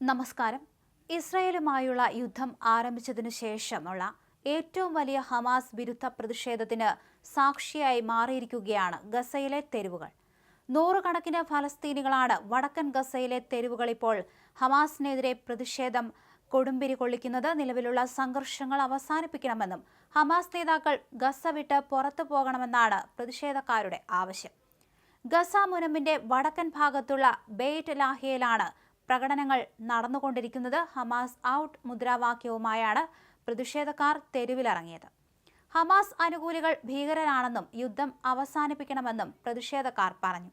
നമസ്കാരം. ഇസ്രയേലുമായുള്ള യുദ്ധം ആരംഭിച്ചതിനു ശേഷമുള്ള ഏറ്റവും വലിയ ഹമാസ് വിരുദ്ധ പ്രതിഷേധത്തിന് സാക്ഷിയായി മാറിയിരിക്കുകയാണ് ഗസയിലെ തെരുവുകൾ. നൂറുകണക്കിന് ഫലസ്തീനികളാണ് വടക്കൻ ഗസയിലെ തെരുവുകൾ ഇപ്പോൾ ഹമാസിനെതിരെ പ്രതിഷേധം കൊടുമ്പിരി കൊള്ളിക്കുന്നത് നിലവിലുള്ള സംഘർഷങ്ങൾ അവസാനിപ്പിക്കണമെന്നും ഹമാസ് നേതാക്കൾ ഗസ വിട്ട് പുറത്തു പോകണമെന്നാണ് പ്രതിഷേധക്കാരുടെ ആവശ്യം. ഗസ മുനമ്പിന്റെ വടക്കൻ ഭാഗത്തുള്ള ബെയ്റ്റ് ലാഹിയയിലാണ് പ്രകടനങ്ങൾ നടന്നുകൊണ്ടിരിക്കുന്നത് ഹമാസ് ഔട്ട് മുദ്രാവാക്യവുമായാണ് പ്രതിഷേധക്കാർ തെരുവിലിറങ്ങിയത്. ഹമാസ് അനുകൂലികൾ ഭീകരരാണെന്നും യുദ്ധം അവസാനിപ്പിക്കണമെന്നും പ്രതിഷേധക്കാർ പറഞ്ഞു.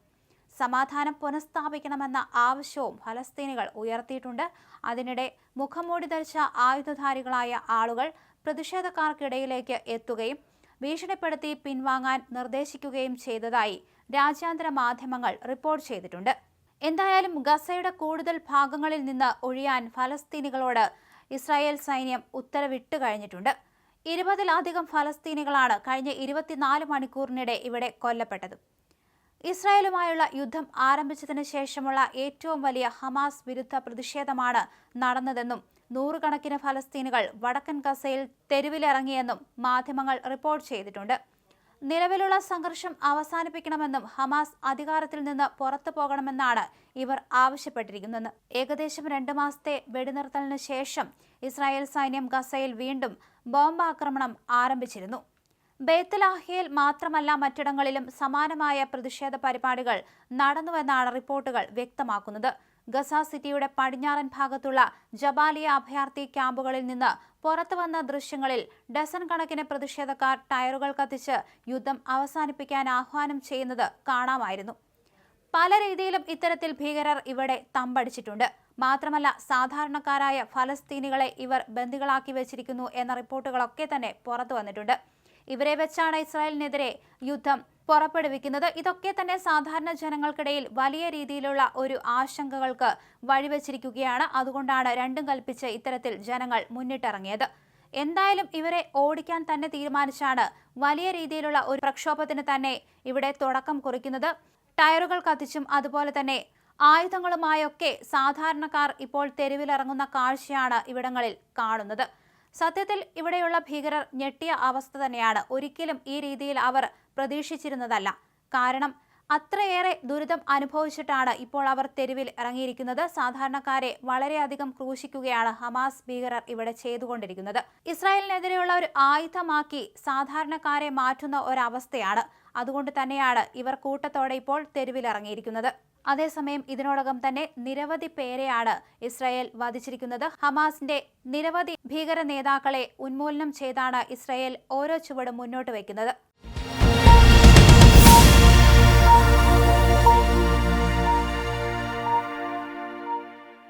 സമാധാനം പുനഃസ്ഥാപിക്കണമെന്ന ആവശ്യവും ഫലസ്തീനികൾ ഉയർത്തിയിട്ടുണ്ട്. അതിനിടെ മുഖംമൂടി ധരിച്ച ആയുധധാരികളായ ആളുകൾ പ്രതിഷേധക്കാർക്കിടയിലേക്ക് എത്തുകയും ഭീഷണിപ്പെടുത്തി പിൻവാങ്ങാൻ നിർദ്ദേശിക്കുകയും ചെയ്തതായി രാജ്യാന്തര മാധ്യമങ്ങൾ റിപ്പോർട്ട് ചെയ്തിട്ടുണ്ട്. എന്തായാലും ഗസയുടെ കൂടുതൽ ഭാഗങ്ങളിൽ നിന്ന് ഒഴിയാൻ ഫലസ്തീനികളോട് ഇസ്രായേൽ സൈന്യം ഉത്തരവിട്ട് കഴിഞ്ഞിട്ടുണ്ട്. ഇരുപതിലധികം ഫലസ്തീനികളാണ് കഴിഞ്ഞ ഇരുപത്തിനാല് മണിക്കൂറിനിടെ ഇവിടെ കൊല്ലപ്പെട്ടത്. ഇസ്രായേലുമായുള്ള യുദ്ധം ആരംഭിച്ചതിന് ശേഷമുള്ള ഏറ്റവും വലിയ ഹമാസ് വിരുദ്ധ പ്രതിഷേധമാണ് നടന്നതെന്നും നൂറുകണക്കിന് ഫലസ്തീനുകൾ വടക്കൻ ഗസയിൽ തെരുവിലിറങ്ങിയെന്നും മാധ്യമങ്ങൾ റിപ്പോർട്ട് ചെയ്തിട്ടുണ്ട്. നിലവിലുള്ള സംഘർഷം അവസാനിപ്പിക്കണമെന്നും ഹമാസ് അധികാരത്തിൽ നിന്ന് പുറത്തു പോകണമെന്നാണ് ഇവർ ആവശ്യപ്പെട്ടിരിക്കുന്നത്. ഏകദേശം രണ്ട് മാസത്തെ വെടിനിർത്തലിന് ശേഷം ഇസ്രായേൽ സൈന്യം ഗസയിൽ വീണ്ടും ബോംബാക്രമണം ആരംഭിച്ചിരുന്നു. ബേത്തലാഹിയയിൽ മാത്രമല്ല മറ്റിടങ്ങളിലും സമാനമായ പ്രതിഷേധ പരിപാടികൾ നടന്നുവെന്നാണ് റിപ്പോർട്ടുകൾ വ്യക്തമാക്കുന്നത്. ഗസ സിറ്റിയുടെ പടിഞ്ഞാറൻ ഭാഗത്തുള്ള ജബാലിയ അഭയാർത്ഥി ക്യാമ്പുകളിൽ നിന്ന് പുറത്തുവന്ന ദൃശ്യങ്ങളിൽ ഡസൻ കണക്കിന് പ്രതിഷേധക്കാർ ടയറുകൾ കത്തിച്ച് യുദ്ധം അവസാനിപ്പിക്കാൻ ആഹ്വാനം ചെയ്യുന്നത് കാണാമായിരുന്നു. പല രീതിയിലും ഇത്തരത്തിൽ ഭീകരർ ഇവിടെ തമ്പടിച്ചിട്ടുണ്ട്. മാത്രമല്ല സാധാരണക്കാരായ ഫലസ്തീനികളെ ഇവർ ബന്ദികളാക്കി വെച്ചിരിക്കുന്നു എന്ന റിപ്പോർട്ടുകളൊക്കെ തന്നെ പുറത്തു വന്നിട്ടുണ്ട്. ഇവരെ വെച്ചാണ് ഇസ്രായേലിനെതിരെ യുദ്ധം പുറപ്പെടുവിക്കുന്നത്. ഇതൊക്കെ തന്നെ സാധാരണ ജനങ്ങൾക്കിടയിൽ വലിയ രീതിയിലുള്ള ഒരു ആശങ്കകൾക്ക് വഴിവെച്ചിരിക്കുകയാണ്. അതുകൊണ്ടാണ് രണ്ടും കൽപ്പിച്ച് ഇത്തരത്തിൽ ജനങ്ങൾ മുന്നിട്ടിറങ്ങിയത്. എന്തായാലും ഇവരെ ഓടിക്കാൻ തന്നെ തീരുമാനിച്ചാണ് വലിയ രീതിയിലുള്ള ഒരു പ്രക്ഷോഭത്തിന് തന്നെ ഇവിടെ തുടക്കം കുറിക്കുന്നത്. ടയറുകൾ കത്തിച്ചും അതുപോലെ തന്നെ ആയുധങ്ങളുമായൊക്കെ സാധാരണക്കാർ ഇപ്പോൾ തെരുവിലിറങ്ങുന്ന കാഴ്ചയാണ് ഇവിടങ്ങളിൽ കാണുന്നത്. സത്യത്തിൽ ഇവിടെയുള്ള ഭീകരർ ഞെട്ടിയ അവസ്ഥ തന്നെയാണ്. ഒരിക്കലും ഈ രീതിയിൽ അവർ പ്രതീക്ഷിച്ചിരുന്നതല്ല. കാരണം അത്രയേറെ ദുരിതം അനുഭവിച്ചിട്ടാണ് ഇപ്പോൾ അവർ തെരുവിൽ ഇറങ്ങിയിരിക്കുന്നത്. സാധാരണക്കാരെ വളരെയധികം ക്രൂശിക്കുകയാണ് ഹമാസ് ഭീകരർ ഇവിടെ ചെയ്തുകൊണ്ടിരിക്കുന്നത്. ഇസ്രായേലിനെതിരെയുള്ള ഒരു ആയുധമാക്കി സാധാരണക്കാരെ മാറ്റുന്ന ഒരവസ്ഥയാണ്. അതുകൊണ്ട് തന്നെയാണ് ഇവർ കൂട്ടത്തോടെ ഇപ്പോൾ തെരുവിലിറങ്ങിയിരിക്കുന്നത് അതേസമയം ഇതിനോടകം തന്നെ നിരവധി പേരെയാണ് ഇസ്രായേൽ വധിച്ചിരിക്കുന്നത്. ഹമാസിന്റെ നിരവധി ഭീകര നേതാക്കളെ ഉന്മൂലനം ചെയ്താണ് ഇസ്രായേൽ ഓരോ ചുവടും മുന്നോട്ട് വയ്ക്കുന്നത്.